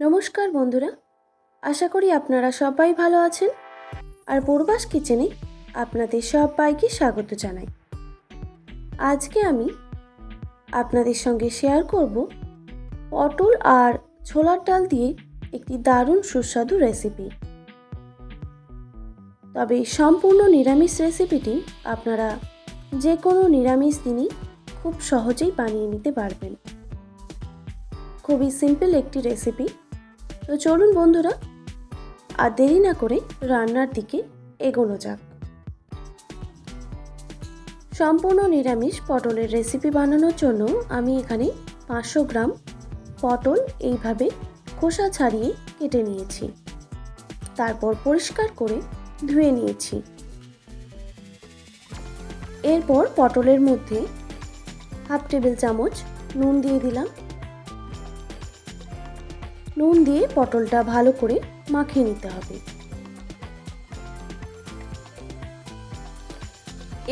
নমস্কার বন্ধুরা, আশা করি আপনারা সবাই ভালো আছেন। আর পূর্বাস কিচেনে আপনাদের সবাইকে স্বাগত জানাই। আজকে আমি আপনাদের সঙ্গে শেয়ার করব পটল আর ছোলার ডাল দিয়ে একটি দারুণ সুস্বাদু রেসিপি। তবে সম্পূর্ণ নিরামিষ রেসিপিটি আপনারা যে কোনো নিরামিষ দিনই খুব সহজেই বানিয়ে নিতে পারবেন। খুবই সিম্পল একটি রেসিপি। তো চলুন বন্ধুরা, আর দেরি না করে রান্নার দিকে এগোনো যাক। সম্পূর্ণ নিরামিষ পটলের রেসিপি বানানোর জন্য আমি এখানে পাঁচশো গ্রাম পটল এইভাবে খোসা ছাড়িয়ে কেটে নিয়েছি। তারপর পরিষ্কার করে ধুয়ে নিয়েছি। এরপর পটলের মধ্যে হাফ টেবিল চামচ নুন দিয়ে দিলাম। নুন দিয়ে পটলটা ভালো করে মাখিয়ে নিতে হবে।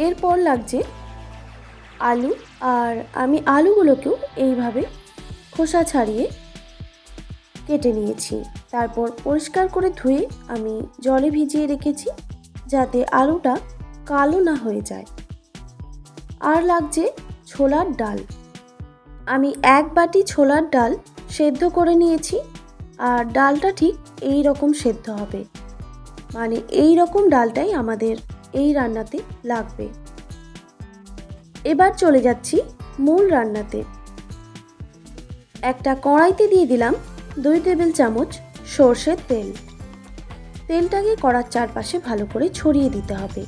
এরপর লাগছে আলু, আর আমি আলুগুলোকেও এইভাবে খোসা ছাড়িয়ে কেটে নিয়েছি। তারপর পরিষ্কার করে ধুয়ে আমি জলে ভিজিয়ে রেখেছি যাতে আলুটা কালো না হয়ে যায়। আর লাগছে ছোলার ডাল। আমি এক বাটি ছোলার ডাল সেদ্ধ করে নিয়েছি। আর ডালটা ঠিক এই রকম সেদ্ধ হবে। মানে এই রকম ডালটাই আমাদের এই রান্নাতে লাগবে। এবার চলে যাচ্ছি মূল রান্নাতে। একটা কড়াইতে দিয়ে দিলাম দুই টেবিল চামচ সর্ষের তেল। তেলটাকে কড়ার চারপাশে ভালো করে ছড়িয়ে দিতে হবে।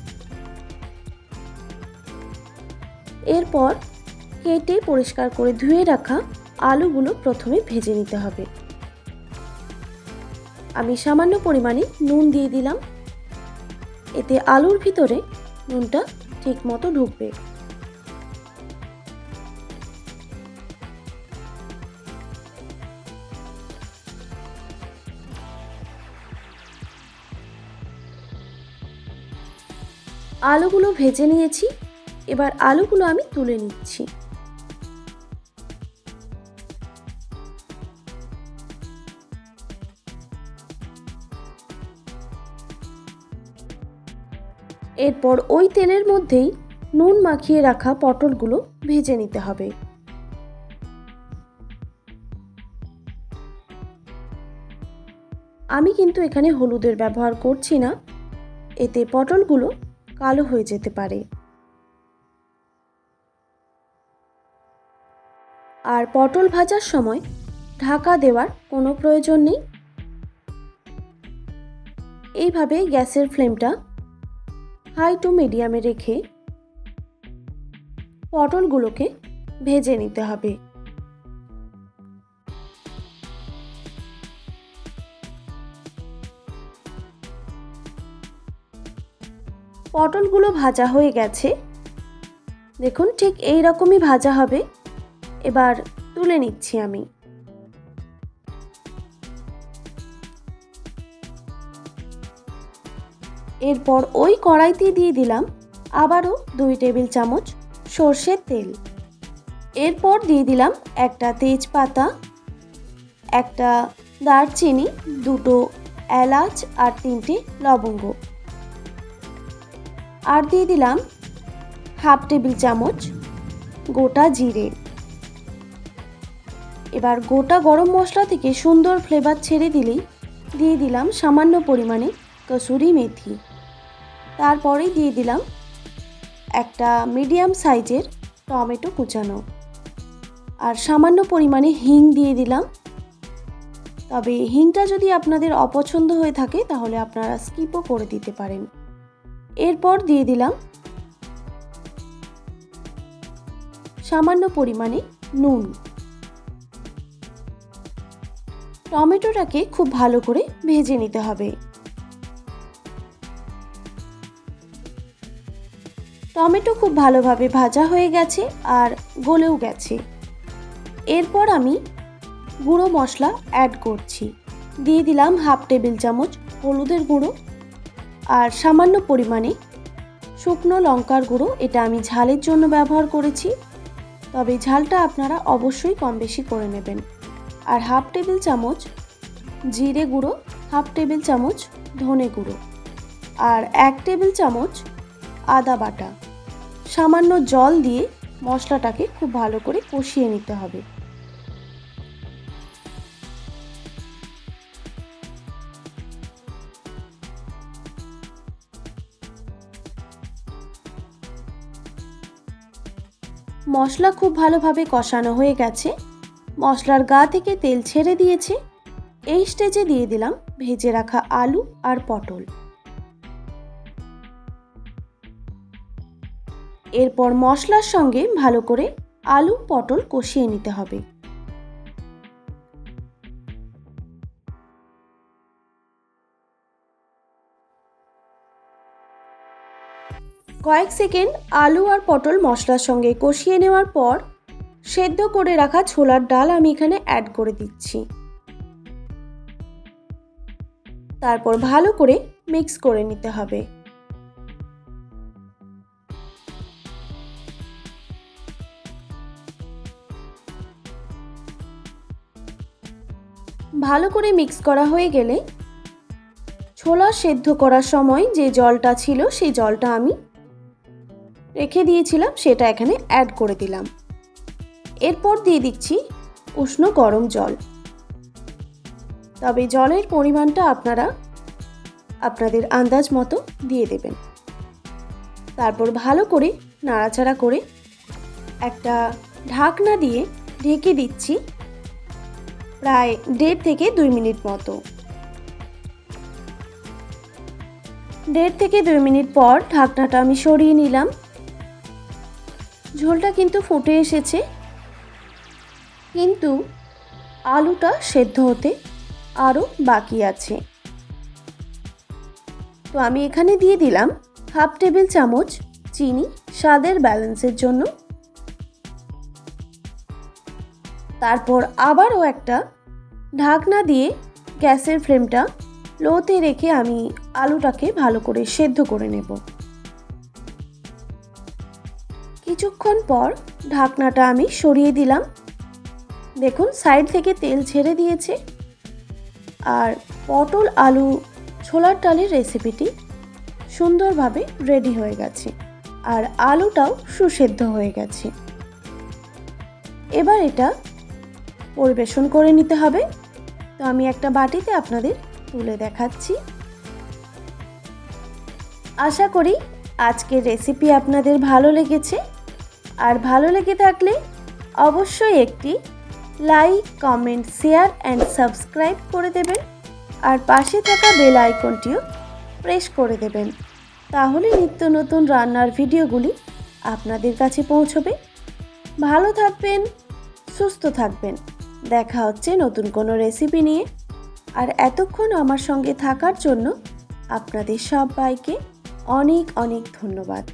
এরপর কেটে পরিষ্কার করে ধুয়ে রাখা আলুগুলো প্রথমে ভেজে নিতে হবে। আমি সামান্য পরিমাণে নুন দিয়ে দিলাম। এতে আলুর ভিতরে নুনটা ঠিক মতো ঢুকবে। আলুগুলো ভেজে নিয়েছি। এবার আলুগুলো আমি তুলে নিচ্ছি। এরপর ওই তেলের মধ্যেই নুন মাখিয়ে রাখা পটলগুলো ভেজে নিতে হবে। আমি কিন্তু এখানে হলুদের ব্যবহার করছি না। এতে পটলগুলো কালো হয়ে যেতে পারে। আর পটল ভাজার সময় ঢাকা দেওয়ার কোনো প্রয়োজন নেই। এইভাবে গ্যাসের ফ্লেমটা হাই টু মিডিয়ামে রেখে পটলগুলোকে ভেজে নিতে হবে। পটলগুলো ভাজা হয়ে গেছে। দেখুন ঠিক এই রকমই ভাজা হবে। এবার তুলে নিচ্ছি আমি। এরপর ওই কড়াইতে দিয়ে দিলাম আবারও দুই টেবিল চামচ সর্ষের তেল। এরপর দিয়ে দিলাম একটা তেজপাতা, একটা দারচিনি, দুটো এলাচ আর তিনটে লবঙ্গ। আর দিয়ে দিলাম হাফ টেবিল চামচ গোটা জিরে। এবার গোটা গরম মশলা থেকে সুন্দর ফ্লেভার ছেড়ে দিলেই দিয়ে দিলাম সামান্য পরিমাণে কসুরি মেথি। তারপরে দিয়ে দিলাম একটা মিডিয়াম সাইজের টমেটো কুচানো। আর সামান্য পরিমাণে হিং দিয়ে দিলাম। তবে হিংটা যদি আপনাদের অপছন্দ হয়ে থাকে, তাহলে আপনারা স্কিপও করে দিতে পারেন। এরপর দিয়ে দিলাম সামান্য পরিমাণে নুন। টমেটোটাকে খুব ভালো করে ভেজে নিতে হবে। টমেটো খুব ভালোভাবে ভাজা হয়ে গেছে আর গলেও গেছে। এরপর আমি গুঁড়ো মশলা অ্যাড করছি। দিয়ে দিলাম হাফ টেবিল চামচ হলুদের গুঁড়ো আর সামান্য পরিমাণে শুকনো লঙ্কার গুঁড়ো। এটা আমি ঝালের জন্য ব্যবহার করেছি। তবে ঝালটা আপনারা অবশ্যই কম বেশি করে নেবেন। আর হাফ টেবিল চামচ জিরে গুঁড়ো হাফ টেবিল চামচ ধনে গুঁড়ো। আর এক টেবিল চামচ আদা বাটা। সামান্য জল দিয়ে মশলাটাকে খুব ভালো করে কষিয়ে নিতে হবে। মশলা খুব ভালোভাবে কষানো হয়ে গেছে। মশলার গা থেকে তেল ছেড়ে দিয়েছে। এই স্টেজে দিয়ে দিলাম ভেজে রাখা আলু আর পটল। এরপর মশলার সঙ্গে ভালো করে আলু, পটল কষিয়ে নিতে হবে। কয়েক সেকেন্ড আলু আর পটল মশলার সঙ্গে কষিয়ে নেওয়ার পর সেদ্ধ করে রাখা ছোলার ডাল আমি এখানে অ্যাড করে দিচ্ছি। তারপর ভালো করে মিক্স করে নিতে হবে। ভালো করে মিক্স করা হয়ে গেলে ছোলা সেদ্ধ করার সময় যে জলটা ছিল সেই জলটা আমি রেখে দিয়েছিলাম, সেটা এখানে অ্যাড করে দিলাম। এরপর দিয়ে দিচ্ছি উষ্ণ গরম জল। তবে জলের পরিমাণটা আপনারা আপনাদের আন্দাজ মতো দিয়ে দেবেন। তারপর ভালো করে নাড়াচাড়া করে একটা ঢাকনা দিয়ে ঢেকে দিচ্ছি। প্রায় দেড় থেকে দুই মিনিট মতো। দেড় থেকে দুই মিনিট পর ঢাকনাটা আমি সরিয়ে নিলাম। ঝোলটা কিন্তু ফুটে এসেছে। কিন্তু আলুটা সেদ্ধ হতে আরও বাকি আছে। তো আমি এখানে দিয়ে দিলাম হাফ টেবিল চামচ চিনি স্বাদের ব্যালেন্সের জন্য। তারপর আবারও একটা ঢাকনা দিয়ে গ্যাসের ফ্লেমটা লোতে রেখে আমি আলুটাকে ভালো করে সেদ্ধ করে নেব। কিছুক্ষণ পর ঢাকনাটা আমি সরিয়ে দিলাম। দেখুন, সাইড থেকে তেল ছেড়ে দিয়েছে। আর পটল আলু ছোলার ডালের রেসিপিটি সুন্দরভাবে রেডি হয়ে গেছে আর আলুটাও সুসেদ্ধ হয়ে গেছে। এবার এটা পরিবেশন করে নিতে হবে। তো আমি একটা বাটিতে আপনাদের তুলে দেখাচ্ছি। আশা করি আজকের রেসিপি আপনাদের ভালো লেগেছে। আর ভালো লেগে থাকলে অবশ্যই একটি like comment share and subscribe করে দেবেন। আর পাশে থাকা বেল আইকনটিও প্রেস করে দেবেন। তাহলে নিত্য নতুন রান্নার ভিডিওগুলি আপনাদের কাছে পৌঁছবে। ভালো থাকবেন, সুস্থ থাকবেন। দেখা হচ্ছে নতুন কোনো রেসিপি নিয়ে। আর এতক্ষণ আমার সঙ্গে থাকার জন্য আপনাদের সবাইকে অনেক অনেক ধন্যবাদ।